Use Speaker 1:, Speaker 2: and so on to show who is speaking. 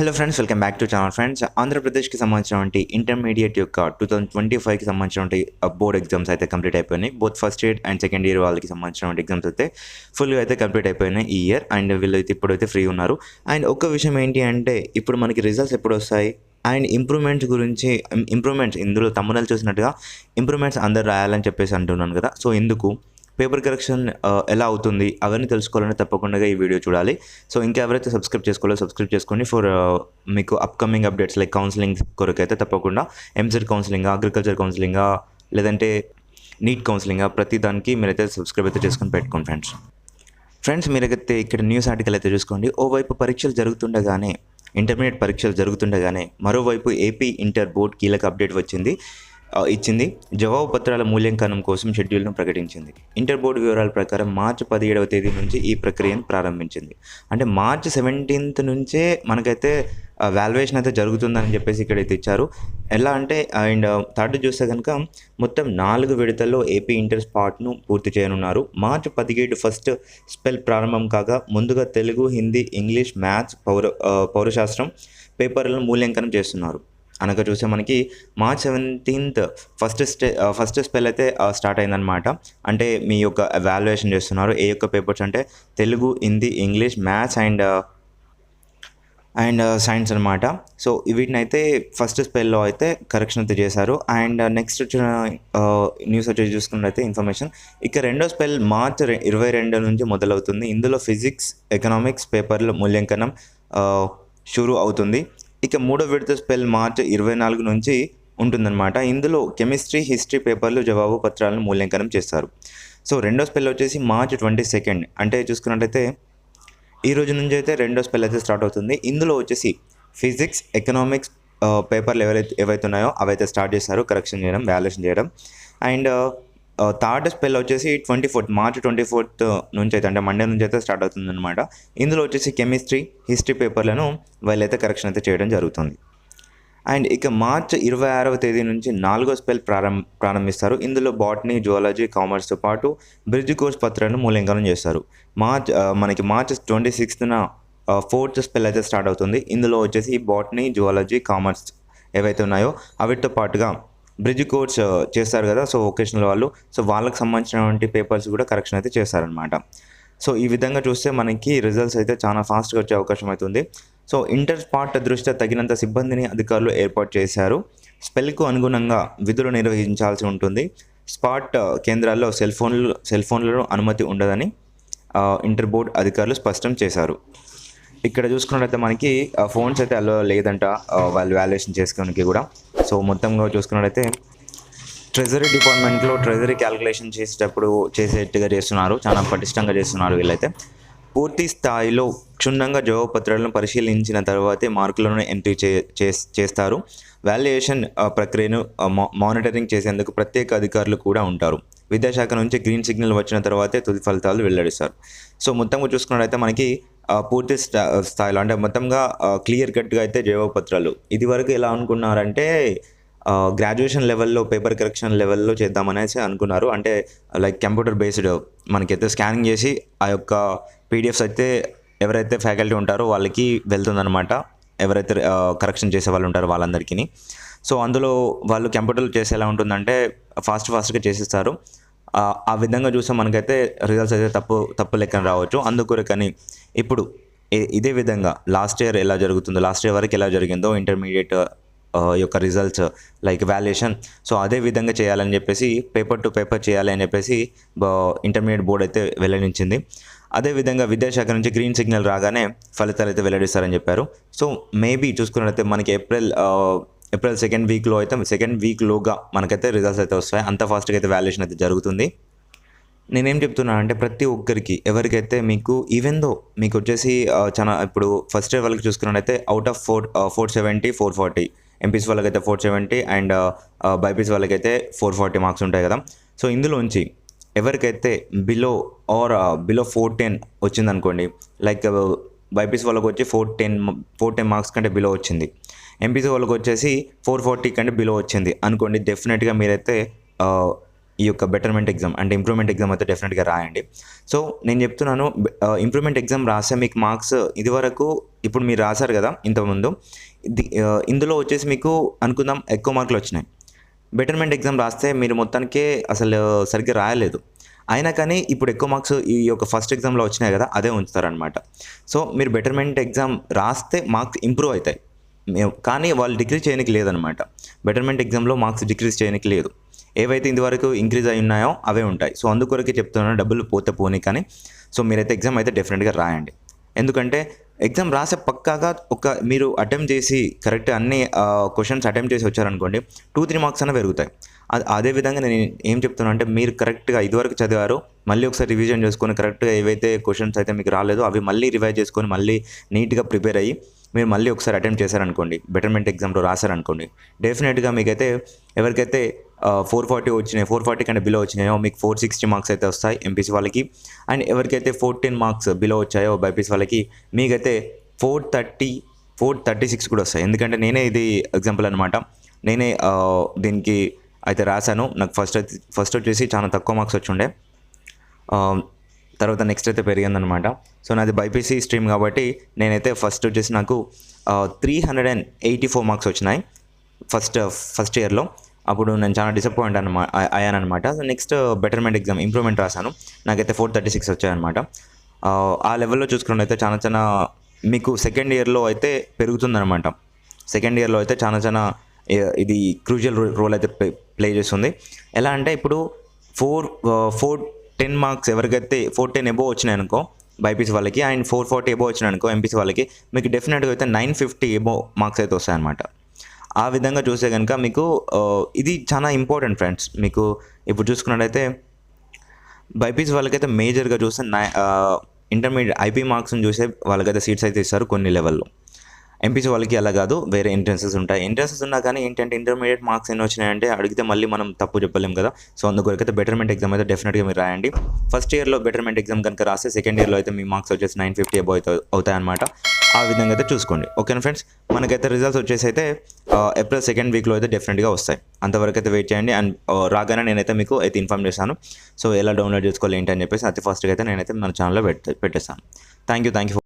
Speaker 1: Hello friends welcome back to channel friends ఆంధ్రప్రదేశ్కి సంబంధించినటువంటి intermediate యొక్క టూ థౌసండ్ ట్వంటీ ఫైవ్కి సంబంధించినటువంటి uh, బోర్డ్ ఎగ్జామ్స్ అయితే కంప్లీట్ అయిపోయినాయి. Both first year and second year వాళ్ళకి సంబంధించినటువంటి ఎగ్జామ్స్ అయితే ఫుల్గా అయితే కంప్లీట్ అయిపోయినాయి ఈ ఇయర్ అండ్ వీళ్ళైతే ఇప్పుడైతే ఫ్రీ ఉన్నారు. అండ్ ఒక విషయం ఏంటి అంటే ఇప్పుడు మనకి రిజల్ట్స్ ఎప్పుడు వస్తాయి? అండ్ ఇంప్రూవ్మెంట్స్ గురించి um, ఇంప్రూవ్మెంట్స్ ఇందులో తమ్ముళ్ళు చూసినట్టుగా ఇంప్రూవ్మెంట్స్ అందరు రాయాలని చెప్పేసి అంటున్నాను కదా. సో ఎందుకు? పేపర్ కరెక్షన్ ఎలా అవుతుంది అవన్నీ తెలుసుకోవాలంటే తప్పకుండా ఈ వీడియో చూడాలి. సో ఇంకా ఎవరైతే సబ్స్క్రైబ్ చేసుకోవాలో సబ్స్క్రైబ్ చేసుకోండి. ఫర్ మీకు అప్కమింగ్ అప్డేట్స్ లైక్ కౌన్సిలింగ్ కొరకు అయితే తప్పకుండా ఎంసెట్ కౌన్సిలింగ్ అగ్రికల్చర్ కౌన్సిలింగ్ లేదంటే నీట్ కౌన్సిలింగ్ ప్రతి దానికి మీరైతే సబ్స్క్రైబ్ అయితే చేసుకొని పెట్టుకోండి ఫ్రెండ్స్ ఫ్రెండ్స్ మీరైతే ఇక్కడ న్యూస్ ఆర్టికల్ అయితే చూసుకోండి. ఓవైపు పరీక్షలు జరుగుతుండగానే ఇంటర్మీడియట్ పరీక్షలు జరుగుతుండగానే మరోవైపు ఏపీ ఇంటర్ బోర్డ్ కీలక అప్డేట్ వచ్చింది. ఇచ్చింది. జవాబు పత్రాల మూల్యాంకనం కోసం షెడ్యూల్ను ప్రకటించింది. ఇంటర్ బోర్డు వివరాల ప్రకారం మార్చి పదిహేడవ తేదీ నుంచి ఈ ప్రక్రియను ప్రారంభించింది. అంటే మార్చి సెవెంటీన్త్ నుంచే మనకైతే వాల్యుయేషన్ అయితే జరుగుతుందని చెప్పేసి ఇక్కడైతే ఇచ్చారు. ఎలా అంటే అండ్ థర్డ్ చూస్తే కనుక మొత్తం నాలుగు విడతల్లో ఏపీ ఇంటర్ స్పాట్ను పూర్తి చేయనున్నారు. మార్చి పదిహేడు ఫస్ట్ స్పెల్ ప్రారంభం కాగా ముందుగా తెలుగు హిందీ ఇంగ్లీష్ మ్యాథ్స్ పౌర పౌరశాస్త్రం పేపర్లను మూల్యాంకనం చేస్తున్నారు. అనగా చూస్తే మనకి March seventeenth first stay first spell అయితే స్టార్ట్ అయిందనమాట అంటే మీ యొక్క వాల్యుయేషన్ చేస్తున్నారు. ఏ యొక్క పేపర్స్ అంటే Telugu Hindi English maths and and science అనమాట సో వీటిని అయితే ఫస్ట్ స్పెల్లో అయితే కరెక్షన్ అయితే చేశారు. అండ్ నెక్స్ట్ వచ్చిన న్యూస్ వచ్చి చూసుకున్నట్లయితే ఇన్ఫర్మేషన్ ఇక రెండో స్పెల్ మార్చ్ ఇరవై రెండు నుంచి మొదలవుతుంది. ఇందులో ఫిజిక్స్ ఎకనామిక్స్ పేపర్ల మూల్యాంకనం షురూ షురు అవుతుంది. ఇక మూడో విడత స్పెల్ మార్చ్ ఇరవై నాలుగు నుంచి ఉంటుందన్నమాట. ఇందులో కెమిస్ట్రీ హిస్టరీ పేపర్లు జవాబు పత్రాలను మూల్యాంకనం చేస్తారు. సో రెండో స్పెల్ వచ్చేసి మార్చ్ ట్వంటీ సెకండ్. అంటే చూసుకున్నట్టయితే ఈ రోజు నుంచి అయితే రెండో స్పెల్ అయితే స్టార్ట్ అవుతుంది. ఇందులో వచ్చేసి ఫిజిక్స్ ఎకనామిక్స్ పేపర్లు ఎవరైతే ఏవైతే ఉన్నాయో అవైతే స్టార్ట్ చేస్తారు. కరెక్షన్ చేయడం వ్యాల్యుయేషన్ చేయడం. అండ్ థర్డ్ స్పెల్ వచ్చేసి twenty fourth March twenty fourth నుంచి అయితే అంటే మండే నుంచి అయితే స్టార్ట్ అవుతుంది అనమాట ఇందులో వచ్చేసి కెమిస్ట్రీ హిస్టరీ పేపర్లను వీళ్ళైతే కరెక్షన్ అయితే చేయడం జరుగుతుంది. అండ్ ఇక మార్చ్ ఇరవై ఆరవ తేదీ నుంచి నాలుగో స్పెల్ ప్రారంభ ప్రారంభిస్తారు. ఇందులో బాటనీ జువాలజీ కామర్స్తో పాటు బ్రిడ్జ్ కోర్స్ పత్రాలను మూల్యాంకనం చేస్తారు. మార్చ్ మనకి March twenty sixth fourth spell అయితే స్టార్ట్ అవుతుంది. ఇందులో వచ్చేసి బాటనీ జువాలజీ కామర్స్ ఏవైతే ఉన్నాయో వాటితో పాటుగా బ్రిడ్జ్ కోర్స్ చేస్తారు కదా సో వొకేషనల్ వాళ్ళు. సో వాళ్ళకి సంబంధించినటువంటి పేపర్స్ కూడా కరెక్షన్ అయితే చేస్తారనమాట సో ఈ విధంగా చూస్తే మనకి రిజల్ట్స్ అయితే చాలా ఫాస్ట్గా వచ్చే అవకాశం అవుతుంది సో ఇంటర్ స్పాట్ దృష్ట్యా తగినంత సిబ్బందిని అధికారులు ఏర్పాటు చేశారు. స్పెల్కు అనుగుణంగా విధులు నిర్వహించాల్సి ఉంటుంది. స్పాట్ కేంద్రాల్లో సెల్ ఫోన్లు సెల్ ఫోన్లలో అనుమతి ఉండదని ఇంటర్ బోర్డ్ అధికారులు స్పష్టం చేశారు. ఇక్కడ చూసుకున్నట్లయితే మనకి ఫోన్స్ అయితే అలో లేదంట వాళ్ళు వాల్యుయేషన్ చేసుకోవడానికి కూడా. సో మొత్తంగా చూసుకున్నట్లయితే ట్రెజరీ డిపార్ట్మెంట్లో ట్రెజరీ క్యాలిక్యులేషన్ చేసేటప్పుడు చేసేట్టుగా చేస్తున్నారు. చాలా పటిష్టంగా చేస్తున్నారు వీళ్ళైతే. పూర్తి స్థాయిలో క్షుణ్ణంగా జవాబుపత్రాలను పరిశీలించిన తర్వాతే మార్కులను ఎంట్రీ చే చేస్తారు. వాల్యుయేషన్ ప్రక్రియను మానిటరింగ్ చేసేందుకు ప్రత్యేక అధికారులు కూడా ఉంటారు. విద్యాశాఖ నుంచి గ్రీన్ సిగ్నల్ వచ్చిన తర్వాతే తుది ఫలితాలు వెల్లడిస్తారు. సో మొత్తంగా చూసుకున్నట్టయితే మనకి పూర్తి స్థా స్థాయిలో అంటే మొత్తంగా క్లియర్ కట్గా అయితే జవాబుపత్రాలు ఇది వరకు ఎలా అనుకున్నారంటే గ్రాడ్యుయేషన్ లెవెల్లో పేపర్ కరెక్షన్ లెవెల్లో చేద్దామనేసి అనుకున్నారు. అంటే లైక్ కంప్యూటర్ బేస్డ్ మనకైతే స్కానింగ్ చేసి ఆ యొక్క పీడిఎఫ్స్ అయితే ఎవరైతే ఫ్యాకల్టీ ఉంటారో వాళ్ళకి వెళ్తుందన్నమాట. ఎవరైతే కరెక్షన్ చేసే వాళ్ళు ఉంటారో వాళ్ళందరికీ సో అందులో వాళ్ళు కంప్యూటర్లు చేసేలా ఉంటుందంటే ఫాస్ట్ ఫాస్ట్గా చేసేస్తారు. ఆ విధంగా చూస్తే మనకైతే రిజల్ట్స్ అయితే తప్పు తప్పు లెక్కన రావచ్చు. అందుకొరకని ఇప్పుడు ఇదే విధంగా లాస్ట్ ఇయర్ ఎలా జరుగుతుందో లాస్ట్ ఇయర్ వరకు ఎలా జరిగిందో ఇంటర్మీడియట్ యొక్క రిజల్ట్స్ లైక్ వాల్యుయేషన్ సో అదే విధంగా చేయాలని చెప్పేసి పేపర్ టు పేపర్ చేయాలి అని చెప్పేసి ఇంటర్మీడియట్ బోర్డ్ అయితే వెల్లడించింది. అదేవిధంగా విద్యాశాఖ నుంచి గ్రీన్ సిగ్నల్ రాగానే ఫలితాలు అయితే వెల్లడిస్తారని చెప్పారు. సో మేబీ చూసుకున్నట్లయితే మనకి ఏప్రిల్ ఏప్రిల్ సెకండ్ వీక్లో అయితే సెకండ్ వీక్లోగా మనకైతే రిజల్ట్స్ అయితే వస్తాయి. అంత ఫాస్ట్గా అయితే వాల్యుయేషన్ అయితే జరుగుతుంది. నేనేం చెప్తున్నాను అంటే ప్రతి ఒక్కరికి ఎవరికైతే మీకు ఈవెన్ దో మీకు వచ్చేసి చాలా ఇప్పుడు ఫస్ట్ ఇయర్ వాళ్ళకి చూసుకున్నట్టయితే out of four four seventy four forty MPCs వాళ్ళకైతే ఫోర్ సెవెంటీ అండ్ బైపీస్ వాళ్ళకైతే ఫోర్ ఫార్టీ మార్క్స్ ఉంటాయి కదా. సో ఇందులోంచి ఎవరికైతే below or below four ten వచ్చిందనుకోండి లైక్ బైపీస్ వాళ్ళకి వచ్చి four ten four ten marks కంటే బిలో వచ్చింది. ఎంపీసీ వాళ్ళకి వచ్చేసి ఫోర్ ఫార్టీ కంటే బిలో వచ్చింది. అనుకోండి డెఫినెట్గా మీరైతే ఈ యొక్క బెటర్మెంట్ ఎగ్జామ్ అంటే ఇంప్రూవ్మెంట్ ఎగ్జామ్ అయితే డెఫినెట్గా రాయండి. సో నేను చెప్తున్నాను ఇంప్రూవ్మెంట్ ఎగ్జామ్ రాస్తే మీకు మార్క్స్ ఇదివరకు ఇప్పుడు మీరు రాశారు కదా ఇంతకుముందు. ఇందులో వచ్చేసి మీకు అనుకుందాం ఎక్కువ మార్కులు వచ్చినాయి. బెటర్మెంట్ ఎగ్జామ్ రాస్తే మీరు మొత్తానికే అసలు సరిగ్గా రాయలేదు. అయినా కానీ ఇప్పుడు ఎక్కువ మార్క్స్ ఈ యొక్క ఫస్ట్ ఎగ్జామ్లో వచ్చినాయి కదా అదే ఉంచుతారనమాట సో మీరు బెటర్మెంట్ ఎగ్జామ్ రాస్తే మార్క్స్ ఇంప్రూవ్ అవుతాయి. మేము కానీ వాళ్ళు డిక్రీజ్ చేయడానికి లేదనమాట బెటర్మెంట్ ఎగ్జామ్లో మార్క్స్ డిక్రీజ్ చేయడానికి లేదు. ఏవైతే ఇంతవరకు ఇంక్రీజ్ అయి ఉన్నాయో అవే ఉంటాయి. సో అందుకొరకే చెప్తున్నాను డబ్బులు పోతే పోనీ కానీ సో మీరైతే ఎగ్జామ్ అయితే డెఫినెట్గా రాయండి. ఎందుకంటే ఎగ్జామ్ రాసే పక్కాగా ఒక మీరు అటెంప్ట్ చేసి కరెక్ట్ అన్ని క్వశ్చన్స్ అటెంప్ట్ చేసి వచ్చారనుకోండి టూ త్రీ మార్క్స్ అన్న పెరుగుతాయి. అ- అదే విధంగా నేను ఏం చెప్తున్నా అంటే మీరు కరెక్ట్గా ఇదివరకు చదివారు మళ్ళీ ఒకసారి రివిజన్ చేసుకొని కరెక్ట్గా ఏవైతే క్వశ్చన్స్ అయితే మీకు రాలేదో అవి మళ్ళీ రివైజ్ చేసుకొని మళ్ళీ నీట్గా ప్రిపేర్ అయ్యి మీరు మళ్ళీ ఒకసారి అటెంప్ట్ చేశారనుకోండి బెటర్మెంట్ ఎగ్జామ్లో రాశారనుకోండి డెఫినెట్గా మీకైతే ఎవరికైతే ఫోర్ ఫార్టీ వచ్చినాయి ఫోర్ ఫార్టీ కంటే బిలో వచ్చినాయో మీకు ఫోర్ సిక్స్టీ మార్క్స్ అయితే వస్తాయి ఎంపీసీ వాళ్ళకి. అండ్ ఎవరికైతే ఫోర్టీన్ మార్క్స్ బిలో వచ్చాయో బైపీసీ వాళ్ళకి మీకైతే four thirty four thirty six కూడా వస్తాయి. ఎందుకంటే నేనే ఇది ఎగ్జాంపుల్ అనమాట నేనే దీనికి అయితే రాశాను. నాకు ఫస్ట్ ఫస్ట్ వచ్చేసి చాలా తక్కువ మార్క్స్ వచ్చి తర్వాత నెక్స్ట్ అయితే పెరిగిందనమాట సో నాది బైపీసీ స్ట్రీమ్ కాబట్టి నేనైతే ఫస్ట్ వచ్చేసి నాకు three hundred and eighty four marks వచ్చినాయి ఫస్ట్ ఫస్ట్ ఇయర్లో అప్పుడు నేను చాలా డిసప్పాయింట్ అనమా అయ్యానమాట so next betterment exam improvement రాశాను. నాకైతే ఫోర్ థర్టీ సిక్స్ వచ్చాయన్నమాట. ఆ, లెవెల్లో లెవెల్లో చూసుకున్నట్టయితే చాలా చాలా మీకు సెకండ్ ఇయర్లో అయితే పెరుగుతుందనమాట సెకండ్ ఇయర్లో అయితే చాలా చాలా ఇది క్రూజియల్ రోల్ అయితే ప్లే చేస్తుంది. ఎలా అంటే ఇప్పుడు four four uh, ten marks ఎవరికైతే ఫోర్ టెన్ ఎబో వచ్చినాయి అనుకో బైపీసీ వాళ్ళకి అండ్ ఫోర్ ఫార్టీ ఎబో వచ్చినాయనుకో ఎంపీసీ వాళ్ళకి మీకు డెఫినెట్గా అయితే నైన్ ఫిఫ్టీ ఎబో మార్క్స్ అయితే వస్తాయన్నమాట. ఆ విధంగా చూస్తే కనుక మీకు ఇది చాలా ఇంపార్టెంట్ ఫ్రెండ్స్ మీకు ఇప్పుడు చూసుకున్నట్టయితే బైపీసీ వాళ్ళకైతే మేజర్గా చూస్తే నై ఇంటర్మీడియట్ ఐపీ మార్క్స్ని చూసే వాళ్ళకైతే సీట్స్ అయితే ఇస్తారు కొన్ని లెవెల్లో ఎంపీసీ వాళ్ళకి అలా కాదు వేరే ఎంట్రెన్సెస్ ఉంటాయి. ఎంట్రెన్సెస్ ఉన్నా కానీ ఏంటంటే ఇంటర్మీడియట్ మార్క్స్ ఎన్ని వచ్చినాయంటే అడిగితే మళ్ళీ మనం తప్పు చెప్పలేం కదా. సో అందుకొరకైతే బెటర్మెంట్ ఎగ్జామ్ అయితే డెఫినెట్గా మీరు రాయండి. ఫస్ట్ ఇయర్లో బెటర్మెంట్ ఎగ్జామ్ కనుక రాస్తే సెకండ్ ఇయర్లో అయితే మీ మార్క్స్ వచ్చేసి నైన్ ఫిఫ్టీ అబౌ అవుతాయి అవుతాయన్నమాట. ఆ విధంగా అయితే చూసుకోండి. ఓకేనా ఫ్రెండ్స్ మనకైతే రిజల్ట్స్ వచ్చేసి అయితే ఏప్రిల్ సెకండ్ వీక్లో అయితే డెఫినెట్గా వస్తాయి. అంతవరకు అయితే వెయిట్ చేయండి. అండ్ రాగానే నేనైతే మీకు అయితే ఇన్ఫార్మ్ చేశాను సో ఎలా డౌన్లోడ్ చేసుకోవాలి ఏంటి అని చెప్పేసి అతి ఫస్ట్గా అయితే నేనైతే మన ఛానల్లో పెట్టే పెట్టేస్తాను. Thank you thank you